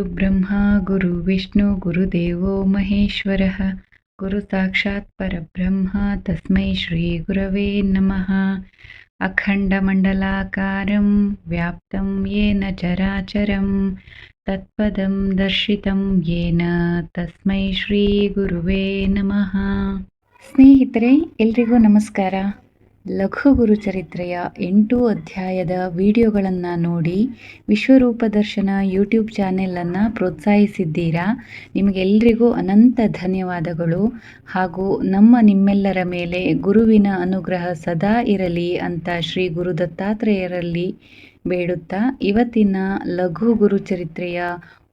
गुरुब्रह्मा गुरुविष्णु गुरुदेवो महेश्वरः गुरुसाक्षात् परब्रह्म तस्मै श्रीगुरवे नमः अखण्डमण्डलाकारं व्याप्तं येन चराचरं तत्पदं दर्शितं येन ತಸ್ಮೈ ಶ್ರೀ ಗುರುವೇ ನಮಃ ಸ್ನೇಹಿತರೆ ಎಲ್ರಿಗೂ ನಮಸ್ಕಾರ ಲಘು ಗುರುಚರಿತ್ರೆಯ ಎಂಟು ಅಧ್ಯಾಯದ ವಿಡಿಯೋಗಳನ್ನು ನೋಡಿ ವಿಶ್ವರೂಪ ದರ್ಶನ ಯೂಟ್ಯೂಬ್ ಚಾನೆಲನ್ನು ಪ್ರೋತ್ಸಾಹಿಸಿದ್ದೀರಾ? ನಿಮಗೆಲ್ಲರಿಗೂ ಅನಂತ ಧನ್ಯವಾದಗಳು. ಹಾಗೂ ನಮ್ಮ ನಿಮ್ಮೆಲ್ಲರ ಮೇಲೆ ಗುರುವಿನ ಅನುಗ್ರಹ ಸದಾ ಇರಲಿ ಅಂತ ಶ್ರೀ ಗುರು ದತ್ತಾತ್ರೇಯರಲ್ಲಿ ಬೇಡುತ್ತಾ ಇವತ್ತಿನ ಲಘು ಗುರು ಚರಿತ್ರೆಯ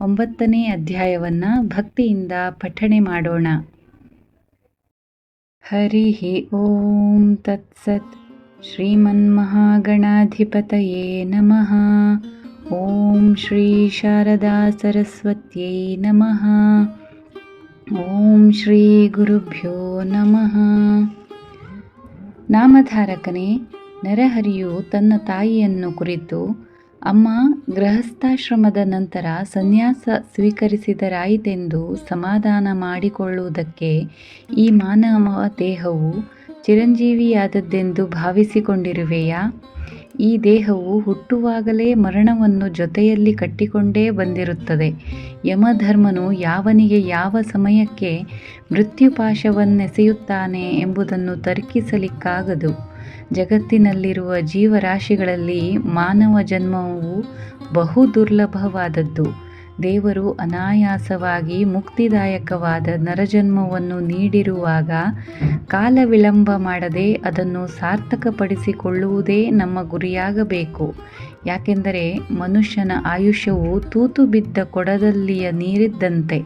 ಒಂಬತ್ತನೇ ಅಧ್ಯಾಯವನ್ನು ಭಕ್ತಿಯಿಂದ ಪಠಣೆ ಮಾಡೋಣ. हरिः ॐ तत्सत् श्रीमन्महागणाधिपतये नमः ॐ श्रीशारदासरस्वत्यै नमः ॐ श्रीगुरुभ्यो ನಮಃ ನಾಮಧಾರಕನೇ ನರಹರಿಯು ತನ್ನ ತಾಯಿಯನ್ನು ಕುರಿತು ಅಮ್ಮ, ಗೃಹಸ್ಥಾಶ್ರಮದ ನಂತರ ಸನ್ಯಾಸ ಸ್ವೀಕರಿಸಿದರಾಯಿತೆಂದು ಸಮಾಧಾನ ಮಾಡಿಕೊಳ್ಳುವುದಕ್ಕೆ ಈ ಮಾನವ ದೇಹವು ಚಿರಂಜೀವಿಯಾದದ್ದೆಂದು ಭಾವಿಸಿಕೊಂಡಿರುವೆಯಾ? ಈ ದೇಹವು ಹುಟ್ಟುವಾಗಲೇ ಮರಣವನ್ನು ಜೊತೆಯಲ್ಲಿ ಕಟ್ಟಿಕೊಂಡೇ ಬಂದಿರುತ್ತದೆ. ಯಮಧರ್ಮನು ಯಾವನಿಗೆ ಯಾವ ಸಮಯಕ್ಕೆ ಮೃತ್ಯುಪಾಶವನ್ನೆಸೆಯುತ್ತಾನೆ ಎಂಬುದನ್ನು ತರ್ಕಿಸಲಿಕ್ಕಾಗದು. ಜಗತ್ತಿನಲ್ಲಿರುವ ಜೀವರಾಶಿಗಳಲ್ಲಿ ಮಾನವ ಜನ್ಮವು ಬಹು ದುರ್ಲಭವಾದದ್ದು. ದೇವರು ಅನಾಯಾಸವಾಗಿ ಮುಕ್ತಿದಾಯಕವಾದ ನರಜನ್ಮವನ್ನು ನೀಡಿರುವಾಗ ಕಾಲ ವಿಳಂಬ ಮಾಡದೆ ಅದನ್ನು ಸಾರ್ಥಕಪಡಿಸಿಕೊಳ್ಳುವುದೇ ನಮ್ಮ ಗುರಿಯಾಗಬೇಕು. ಯಾಕೆಂದರೆ ಮನುಷ್ಯನ ಆಯುಷ್ಯವು ತೂತು ಬಿದ್ದ ಕೊಡದಲ್ಲಿಯ ನೀರಿದ್ದಂತೆ,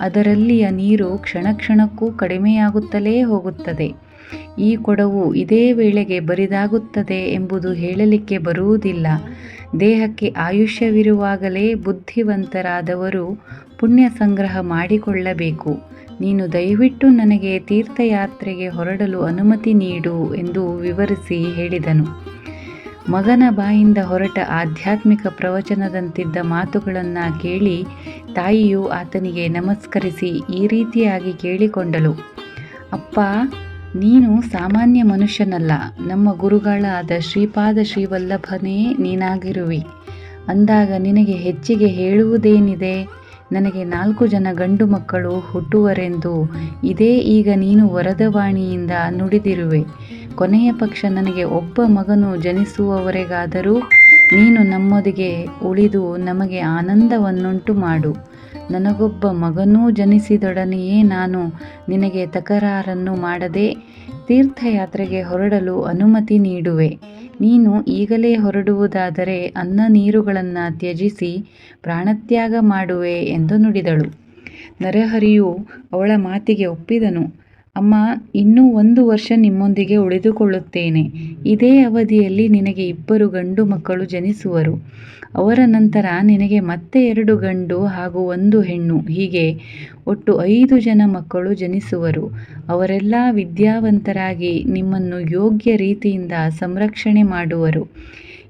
ಅದರಲ್ಲಿಯ ನೀರು ಕ್ಷಣಕ್ಷಣಕ್ಕೂ ಕಡಿಮೆಯಾಗುತ್ತಲೇ ಹೋಗುತ್ತದೆ. ಈ ಕೊಡವು ಇದೇ ವೇಳೆಗೆ ಬರಿದಾಗುತ್ತದೆ ಎಂಬುದು ಹೇಳಲಿಕ್ಕೆ ಬರುವುದಿಲ್ಲ. ದೇಹಕ್ಕೆ ಆಯುಷ್ಯವಿರುವಾಗಲೇ ಬುದ್ಧಿವಂತರಾದವರು ಪುಣ್ಯ ಸಂಗ್ರಹ ಮಾಡಿಕೊಳ್ಳಬೇಕು. ನೀನು ದಯವಿಟ್ಟು ನನಗೆ ತೀರ್ಥಯಾತ್ರೆಗೆ ಹೊರಡಲು ಅನುಮತಿ ನೀಡು ಎಂದು ವಿವರಿಸಿ ಹೇಳಿದನು. ಮಗನ ಬಾಯಿಂದ ಹೊರಟ ಆಧ್ಯಾತ್ಮಿಕ ಪ್ರವಚನದಂತಿದ್ದ ಮಾತುಗಳನ್ನು ಕೇಳಿ ತಾಯಿಯು ಆತನಿಗೆ ನಮಸ್ಕರಿಸಿ ಈ ರೀತಿಯಾಗಿ ಕೇಳಿಕೊಂಡಳು. ಅಪ್ಪ ನೀನು ಸಾಮಾನ್ಯ ಮನುಷ್ಯನಲ್ಲ. ನಮ್ಮ ಗುರುಗಳಾದ ಶ್ರೀಪಾದ ಶ್ರೀವಲ್ಲಭನೇ ನೀನಾಗಿರುವಿ. ಅಂದಾಗ ನಿನಗೆ ಹೆಚ್ಚಿಗೆ ಹೇಳುವುದೇನಿದೆ? ನನಗೆ ನಾಲ್ಕು ಜನ ಗಂಡು ಮಕ್ಕಳು ಹುಟ್ಟುವರೆಂದು ಇದೇ ಈಗ ನೀನು ವರದವಾಣಿಯಿಂದ ನುಡಿದಿರುವೆ. ಕೊನೆಯ ಪಕ್ಷ ನನಗೆ ಒಬ್ಬ ಮಗನು ಜನಿಸುವವರೆಗಾದರೂ ನೀನು ನಮ್ಮೊದಿಗೆ ಉಳಿದು ನಮಗೆ ಆನಂದವನ್ನುಂಟು ಮಾಡು. ನನಗೊಬ್ಬ ಮಗನೂ ಜನಿಸಿದೊಡನೆಯೇ ನಾನು ನಿನಗೆ ತಕರಾರನ್ನು ಮಾಡದೆ ತೀರ್ಥಯಾತ್ರೆಗೆ ಹೊರಡಲು ಅನುಮತಿ ನೀಡುವೆ. ನೀನು ಈಗಲೇ ಹೊರಡುವುದಾದರೆ ಅನ್ನ ನೀರುಗಳನ್ನು ತ್ಯಜಿಸಿ ಪ್ರಾಣತ್ಯಾಗ ಮಾಡುವೆ ಎಂದು ನುಡಿದಳು. ನರಹರಿಯು ಅವಳ ಮಾತಿಗೆ ಒಪ್ಪಿದನು. ಅಮ್ಮ, ಇನ್ನೂ ಒಂದು ವರ್ಷ ನಿಮ್ಮೊಂದಿಗೆ ಉಳಿದುಕೊಳ್ಳುತ್ತೇನೆ. ಇದೇ ಅವಧಿಯಲ್ಲಿ ನಿನಗೆ ಇಬ್ಬರು ಗಂಡು ಮಕ್ಕಳು ಜನಿಸುವರು. ಅವರ ನಂತರ ನಿನಗೆ ಮತ್ತೆ ಎರಡು ಗಂಡು ಹಾಗೂ ಒಂದು ಹೆಣ್ಣು. ಹೀಗೆ ಒಟ್ಟು ಐದು ಜನ ಮಕ್ಕಳು ಜನಿಸುವರು. ಅವರೆಲ್ಲ ವಿದ್ಯಾವಂತರಾಗಿ ನಿಮ್ಮನ್ನು ಯೋಗ್ಯ ರೀತಿಯಿಂದ ಸಂರಕ್ಷಣೆ ಮಾಡುವರು.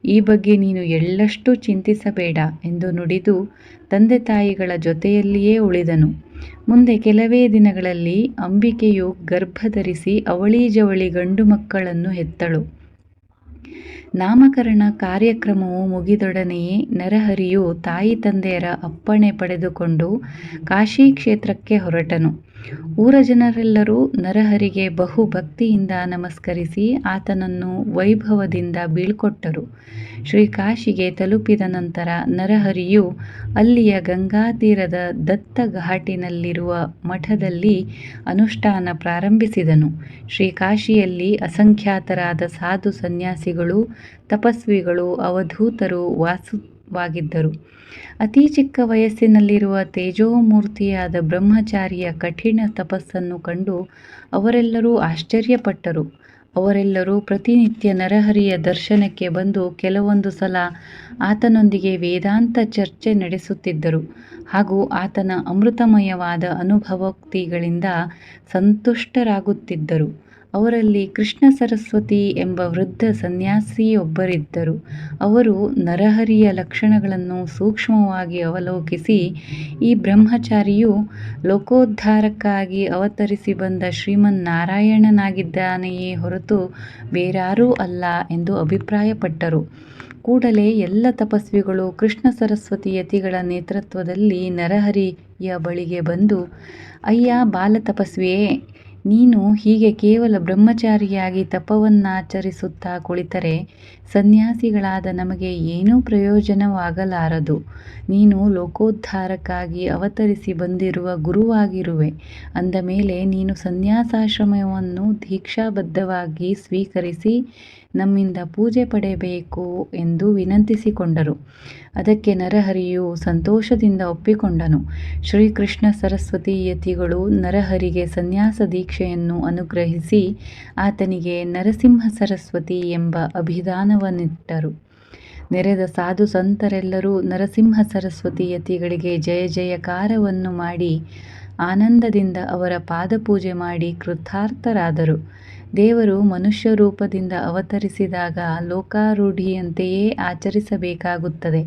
ಈ ಬಗ್ಗೆ ನೀನು ಎಳ್ಳಷ್ಟು ಚಿಂತಿಸಬೇಡ ಎಂದು ನುಡಿದು ತಂದೆ ತಾಯಿಗಳ ಜೊತೆಯಲ್ಲಿಯೇ ಉಳಿದನು. ಮುಂದೆ ಕೆಲವೇ ದಿನಗಳಲ್ಲಿ ಅಂಬಿಕೆಯು ಗರ್ಭಧರಿಸಿ ಅವಳಿ ಜವಳಿ ಗಂಡು ಮಕ್ಕಳನ್ನು ಹೆತ್ತಳು. ನಾಮಕರಣ ಕಾರ್ಯಕ್ರಮವು ಮುಗಿದೊಡನೆಯೇ ನರಹರಿಯು ತಾಯಿ ತಂದೆಯರ ಅಪ್ಪಣೆ ಪಡೆದುಕೊಂಡು ಕಾಶಿ ಕ್ಷೇತ್ರಕ್ಕೆ ಹೊರಟನು. ಊರ ಜನರೆಲ್ಲರೂ ನರಹರಿಗೆ ಬಹು ಭಕ್ತಿಯಿಂದ ನಮಸ್ಕರಿಸಿ ಆತನನ್ನು ವೈಭವದಿಂದ ಬೀಳ್ಕೊಟ್ಟರು. ಶ್ರೀ ಕಾಶಿಗೆ ತಲುಪಿದ ನಂತರ ನರಹರಿಯು ಅಲ್ಲಿಯ ಗಂಗಾ ತೀರದ ದತ್ತ ಘಾಟಿನಲ್ಲಿರುವ ಮಠದಲ್ಲಿ ಅನುಷ್ಠಾನ ಪ್ರಾರಂಭಿಸಿದನು. ಶ್ರೀ ಕಾಶಿಯಲ್ಲಿ ಅಸಂಖ್ಯಾತರಾದ ಸಾಧು ಸನ್ಯಾಸಿಗಳು ತಪಸ್ವಿಗಳು, ಅವಧೂತರು ವಾಸವಾಗಿದ್ದರು. ಅತಿ ಚಿಕ್ಕ ವಯಸ್ಸಿನಲ್ಲಿರುವ ತೇಜೋಮೂರ್ತಿಯಾದ ಬ್ರಹ್ಮಚಾರಿಯ ಕಠಿಣ ತಪಸ್ಸನ್ನು ಕಂಡು ಅವರೆಲ್ಲರೂ ಆಶ್ಚರ್ಯಪಟ್ಟರು. ಅವರೆಲ್ಲರೂ ಪ್ರತಿನಿತ್ಯ ನರಹರಿಯ ದರ್ಶನಕ್ಕೆ ಬಂದು ಕೆಲವೊಂದು ಸಲ ಆತನೊಂದಿಗೆ ವೇದಾಂತ ಚರ್ಚೆ ನಡೆಸುತ್ತಿದ್ದರು. ಹಾಗೂ ಆತನ ಅಮೃತಮಯವಾದ ಅನುಭವೋಕ್ತಿಗಳಿಂದ ಸಂತುಷ್ಟರಾಗುತ್ತಿದ್ದರು. ಅವರಲ್ಲಿ ಕೃಷ್ಣ ಸರಸ್ವತಿ ಎಂಬ ವೃದ್ಧ ಸನ್ಯಾಸಿಯೊಬ್ಬರಿದ್ದರು. ಅವರು ನರಹರಿಯ ಲಕ್ಷಣಗಳನ್ನು ಸೂಕ್ಷ್ಮವಾಗಿ ಅವಲೋಕಿಸಿ, ಈ ಬ್ರಹ್ಮಚಾರಿಯು ಲೋಕೋದ್ಧಾರಕ್ಕಾಗಿ ಅವತರಿಸಿ ಬಂದ ಶ್ರೀಮನ್ನಾರಾಯಣನಾಗಿದ್ದಾನೆಯೇ ಹೊರತು ಬೇರಾರೂ ಅಲ್ಲ ಎಂದು ಅಭಿಪ್ರಾಯಪಟ್ಟರು. ಕೂಡಲೇ ಎಲ್ಲ ತಪಸ್ವಿಗಳು ಕೃಷ್ಣ ಸರಸ್ವತಿ ಯತಿಗಳ ನೇತೃತ್ವದಲ್ಲಿ ನರಹರಿಯ ಬಳಿಗೆ ಬಂದು, ಅಯ್ಯ ಬಾಲತಪಸ್ವಿಯೇ ನೀನು ಹೀಗೆ ಕೇವಲ ಬ್ರಹ್ಮಚಾರಿಯಾಗಿ ತಪವನ್ನಾಚರಿಸುತ್ತಾ ಕುಳಿತರೆ, ಸನ್ಯಾಸಿಗಳಾದ ನಮಗೆ ಏನೂ ಪ್ರಯೋಜನವಾಗಲಾರದು. ನೀನು ಲೋಕೋದ್ಧಾರಕ್ಕಾಗಿ ಅವತರಿಸಿ ಬಂದಿರುವ ಗುರುವಾಗಿರುವೆ. ಅಂದ ಮೇಲೆ ನೀನು ಸನ್ಯಾಸಾಶ್ರಮವನ್ನು ದೀಕ್ಷಾಬದ್ಧವಾಗಿ ಸ್ವೀಕರಿಸಿ ನಮ್ಮಿಂದ ಪೂಜೆ ಪಡೆಯಬೇಕು ಎಂದು ವಿನಂತಿಸಿಕೊಂಡರು. ಅದಕ್ಕೆ ನರಹರಿಯು ಸಂತೋಷದಿಂದ ಒಪ್ಪಿಕೊಂಡನು. ಶ್ರೀಕೃಷ್ಣ ಸರಸ್ವತಿ ಯತಿಗಳು ನರಹರಿಗೆ ಸನ್ಯಾಸ ದೀಕ್ಷೆಯನ್ನು ಅನುಗ್ರಹಿಸಿ ಆತನಿಗೆ ನರಸಿಂಹ ಸರಸ್ವತಿ ಎಂಬ ಅಭಿದಾನವನ್ನಿಟ್ಟರು. ನೆರೆದ ಸಾಧು ಸಂತರೆಲ್ಲರೂ ನರಸಿಂಹ ಸರಸ್ವತಿ ಯತಿಗಳಿಗೆ ಜಯ ಜಯಕಾರವನ್ನು ಮಾಡಿ ಆನಂದದಿಂದ ಅವರ ಪಾದಪೂಜೆ ಮಾಡಿ ಕೃತಾರ್ಥರಾದರು. ದೇವರು ಮನುಷ್ಯ ರೂಪದಿಂದ ಅವತರಿಸಿದಾಗ ಲೋಕಾರೂಢಿಯಂತೆಯೇ ಆಚರಿಸಬೇಕಾಗುತ್ತದೆ.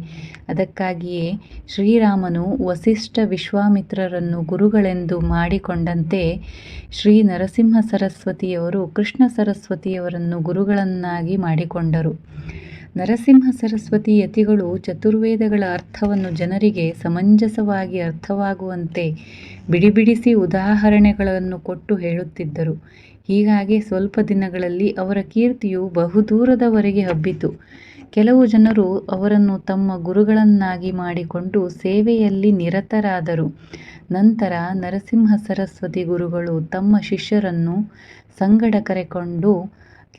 ಅದಕ್ಕಾಗಿಯೇ ಶ್ರೀರಾಮನು ವಸಿಷ್ಠ ವಿಶ್ವಾಮಿತ್ರರನ್ನು ಗುರುಗಳೆಂದು ಮಾಡಿಕೊಂಡಂತೆ ಶ್ರೀ ನರಸಿಂಹ ಸರಸ್ವತಿಯವರು ಕೃಷ್ಣ ಸರಸ್ವತಿಯವರನ್ನು ಗುರುಗಳನ್ನಾಗಿ ಮಾಡಿಕೊಂಡರು. ನರಸಿಂಹ ಸರಸ್ವತಿ ಯತಿಗಳು ಚತುರ್ವೇದಗಳ ಅರ್ಥವನ್ನು ಜನರಿಗೆ ಸಮಂಜಸವಾಗಿ ಅರ್ಥವಾಗುವಂತೆ ಬಿಡಿಬಿಡಿಸಿ ಉದಾಹರಣೆಗಳನ್ನು ಕೊಟ್ಟು ಹೇಳುತ್ತಿದ್ದರು. ಹೀಗಾಗಿ ಸ್ವಲ್ಪ ದಿನಗಳಲ್ಲಿ ಅವರ ಕೀರ್ತಿಯು ಬಹುದೂರದವರೆಗೆ ಹಬ್ಬಿತು. ಕೆಲವು ಜನರು ಅವರನ್ನು ತಮ್ಮ ಗುರುಗಳನ್ನಾಗಿ ಮಾಡಿಕೊಂಡು ಸೇವೆಯಲ್ಲಿ ನಿರತರಾದರು. ನಂತರ ನರಸಿಂಹ ಸರಸ್ವತಿ ಗುರುಗಳು ತಮ್ಮ ಶಿಷ್ಯರನ್ನು ಸಂಗಡ ಕರೆಕೊಂಡು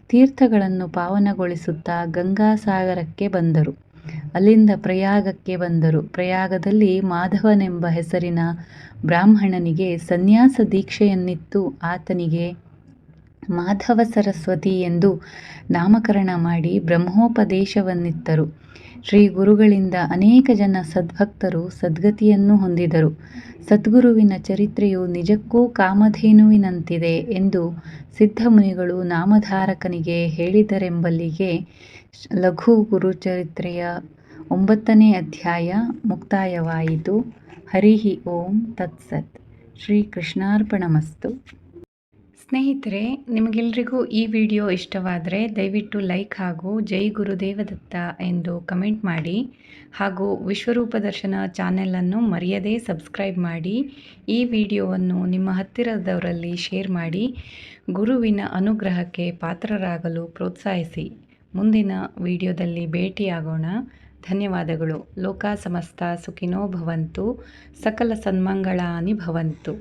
ತೀರ್ಥಗಳನ್ನು ಪಾವನಗೊಳಿಸುತ್ತಾ ಗಂಗಾಸಾಗರಕ್ಕೆ ಬಂದರು. ಅಲ್ಲಿಂದ ಪ್ರಯಾಗಕ್ಕೆ ಬಂದರು. ಪ್ರಯಾಗದಲ್ಲಿ ಮಾಧವನೆಂಬ ಹೆಸರಿನ ಬ್ರಾಹ್ಮಣನಿಗೆ ಸನ್ಯಾಸ ದೀಕ್ಷೆಯನ್ನಿತ್ತು. ಆತನಿಗೆ ಮಾಧವ ಸರಸ್ವತಿ ಎಂದು ನಾಮಕರಣ ಮಾಡಿ ಬ್ರಹ್ಮೋಪದೇಶವನ್ನಿತ್ತರು. ಶ್ರೀ ಗುರುಗಳಿಂದ ಅನೇಕ ಜನ ಸದ್ಭಕ್ತರು ಸದ್ಗತಿಯನ್ನು ಹೊಂದಿದರು. ಸದ್ಗುರುವಿನ ಚರಿತ್ರೆಯು ನಿಜಕ್ಕೂ ಕಾಮಧೇನುವಿನಂತಿದೆ ಎಂದು ಸಿದ್ಧಮುನಿಗಳು ನಾಮಧಾರಕನಿಗೆ ಹೇಳಿದರೆಂಬಲ್ಲಿಗೆ ಲಘು ಗುರುಚರಿತ್ರೆಯ ಒಂಬತ್ತನೇ ಅಧ್ಯಾಯ ಮುಕ್ತಾಯವಾಯಿತು. ಹರಿಹಿ ಓಂ ತತ್ಸತ್. ಶ್ರೀ ಕೃಷ್ಣಾರ್ಪಣಮಸ್ತು ಸ್ನೇಹಿತರೆ, ನಿಮಗೆಲ್ರಿಗೂ ಈ ವಿಡಿಯೋ ಇಷ್ಟವಾದರೆ ದಯವಿಟ್ಟು ಲೈಕ್ ಹಾಗೂ ಜೈ ಗುರುದೇವದತ್ತ ಎಂದು ಕಮೆಂಟ್ ಮಾಡಿ ಹಾಗೂ ವಿಶ್ವರೂಪ ದರ್ಶನ ಚಾನೆಲನ್ನು ಮರೆಯದೇ ಸಬ್ಸ್ಕ್ರೈಬ್ ಮಾಡಿ, ಈ ವಿಡಿಯೋವನ್ನು ನಿಮ್ಮ ಹತ್ತಿರದವರಲ್ಲಿ ಶೇರ್ ಮಾಡಿ, ಗುರುವಿನ ಅನುಗ್ರಹಕ್ಕೆ ಪಾತ್ರರಾಗಲು ಪ್ರೋತ್ಸಾಹಿಸಿ. ಮುಂದಿನ ವಿಡಿಯೋದಲ್ಲಿ ಭೇಟಿಯಾಗೋಣ. ಧನ್ಯವಾದಗಳು. ಲೋಕ ಸಮಸ್ತ ಸುಖಿನೋ ಭವಂತು, ಸಕಲ ಸನ್ಮಂಗಳಾನಿ ಭವಂತು.